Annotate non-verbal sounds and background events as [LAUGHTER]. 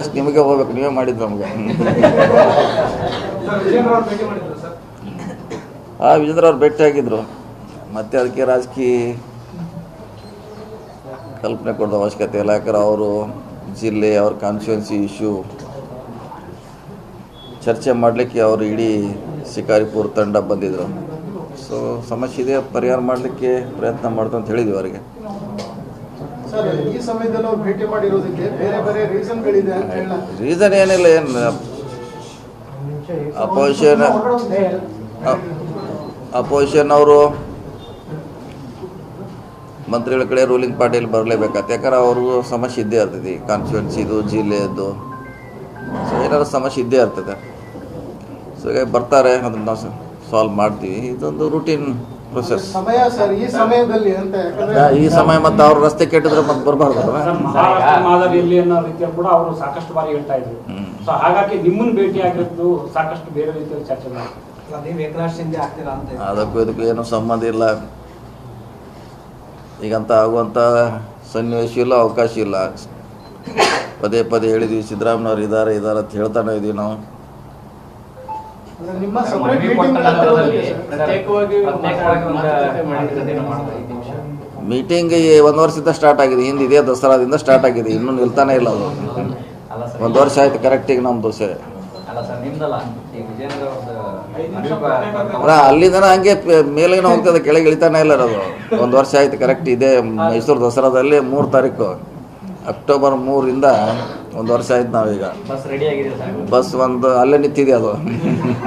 ನಿಮಗೆ ಹೋಗ್ಬೇಕು ನೀವೇ ಮಾಡಿದ್ರು ನಮಗೆ ಆ ವಿಜೇಂದ್ರ ಅವ್ರು ಭೇಟಿ ಆಗಿದ್ರು. ಮತ್ತೆ ಅದಕ್ಕೆ ರಾಜಕೀಯ ಕಲ್ಪನೆ ಕೊಡೋದು ಅವಶ್ಯಕತೆ ಇಲ್ಲ. ಯಾಕಂದ್ರೆ ಅವರು ಜಿಲ್ಲೆ ಅವ್ರ ಕಾನ್ಸ್ಟಿಟ್ಯೂನ್ಸಿ ಇಶ್ಯೂ ಚರ್ಚೆ ಮಾಡಲಿಕ್ಕೆ ಅವರು ಇಡೀ ಶಿಕಾರಿಪುರ ತಂಡ ಬಂದಿದ್ರು. ಸೊ ಸಮಸ್ಯೆ ಇದೆ ಪರಿಹಾರ ಮಾಡಲಿಕ್ಕೆ ಪ್ರಯತ್ನ ಮಾಡ್ತು ಅಂತ ಹೇಳಿದ್ವಿ ಅವರಿಗೆ. ರೀಸನ್ ಏನಿಲ್ಲ, ಏನು ಅಪೋಸಿಷನ್ ಅಪೋಸಿಷನ್ ಅವರು ಮಂತ್ರಿಗಳ ಕಡೆ ರೂಲಿಂಗ್ ಪಾರ್ಟಿಯಲ್ಲಿ ಬರಲೇಬೇಕಾಗ್ತದೆ ಯಾಕಂದ್ರೆ ಅವ್ರಿಗೂ ಸಮಸ್ಯೆ ಇದ್ದೇ ಇರ್ತೈತಿ ಕಾನ್ಸ್ಟಿಟ್ಯೂನ್ಸಿದು ಜಿಲ್ಲೆಯದ್ದು ಸೊ ಏನಾದ್ರು ಸಮಸ್ಯೆ ಇದ್ದೇ ಇರ್ತದೆ. ಸೊ ಬರ್ತಾರೆ, ಅದನ್ನ ನಾವು ಸಾಲ್ವ್ ಮಾಡ್ತೀವಿ. ಇದೊಂದು ರೂಟೀನ್ ಪ್ರೊಸೆಸ್ ಸಮಯ ಸರ್ ಈ ಸಮಯದಲ್ಲಿ ಅಂತ ಯಾಕಂದ್ರೆ ಈ ಸಮಯ ಮತ್ತೆ ಅವ್ರ ರಸ್ತೆ ಕೆಟ್ಟಿದ್ರೆ ಮತ್ತೆ ಬರಬಾರ್ದು ಸರ್, ಮಹಾರಾಷ್ಟ್ರ ಮಾದರಿಯಲ್ಲಿ ಅನ್ನೋ ರೀತಿಯಲ್ಲಿ ಕೂಡ ಅವರು ಸಾಕಷ್ಟು ಬಾರಿ ಹೇಳ್ತಾ ಇದ್ರು. ಸೊ ಹಾಗಾಗಿ ನಿಮ್ಮನ್ನ ಭೇಟಿ ಆಗಿರೋದು ಸಾಕಷ್ಟು ಬೇರೆ ರೀತಿಯಲ್ಲಿ ಚರ್ಚೆ ಮಾಡಿ ನೀವು ಏಕನಾಥ್ ಶಿಂದೆ ಆಗ್ತೀರಾ ಅಂತ ಅದಕ್ಕೂ ಇದಕ್ಕೂ ಏನು ಸಂಬಂಧ ಇಲ್ಲ. ಈಗಂತ ಆಗುವಂಥ ಸನ್ನಿವೇಶ ಇಲ್ಲ ಅವಕಾಶ ಇಲ್ಲ. ಪದೇ ಪದೇ ಹೇಳಿದ್ವಿ ಸಿದ್ದರಾಮಯ್ಯವ್ರು ಇದಾರೆ ಇದಾರೆ ಅಂತ ಹೇಳ್ತಾನೆ ಇದೀವಿ ನಾವು. ನಿಮ್ಮ ಮೀಟಿಂಗ್ ಒಂದು ವರ್ಷದಿಂದ ಸ್ಟಾರ್ಟ್ ಆಗಿದೆ. ಹಿಂದಿದೆ ಇದೇ ದಸರಾದಿಂದ ಸ್ಟಾರ್ಟ್ ಆಗಿದೆ. ಇನ್ನೂ ನಿಲ್ತಾನೆ ಇಲ್ಲ ಅದು. ಒಂದು ವರ್ಷ ಆಯ್ತು ಕರೆಕ್ಟಿಗೆ ನಮ್ಮ ದೋಸೆ ಅಲ್ಲ ಸರ್ ನಿಮ್ದಲ್ಲ? ಈ ವಿಜೇಂದ್ರ ಅವ್ರದ್ದು ಐದು ನಿಮಿಷ ಮನವಿ ಪ್ರತ್ಯೇಕ ಅಲ್ಲ ಅಲ್ಲಿಂದನೇ ಹಂಗೆ ಪ- ಮೇಲೇನೋ ಹೋಗ್ತದೆ ಕೆಳಗೆ ಇಳಿತಾನೆ ಇಲ್ಲ ಅದು ಒಂದು ವರ್ಷ ಆಯ್ತು ಕರೆಕ್ಟ್ ಇದೆ. ಮೈಸೂರು ದಸರಾದಲ್ಲಿ ಮೂರು ತಾರೀಕು. ಅಕ್ಟೋಬರ್ ಮೂರಿಂದ ಒಂದು ವರ್ಷ ಆಯ್ತು ನಾವೀಗ. ಬಸ್ ರೆಡಿ ಆಗಿದೆ ಸರ್? ಬಸ್ ಒಂದು ಅಲ್ಲೇ ನಿಂತಿದೆ ಅದು. [LAUGHS]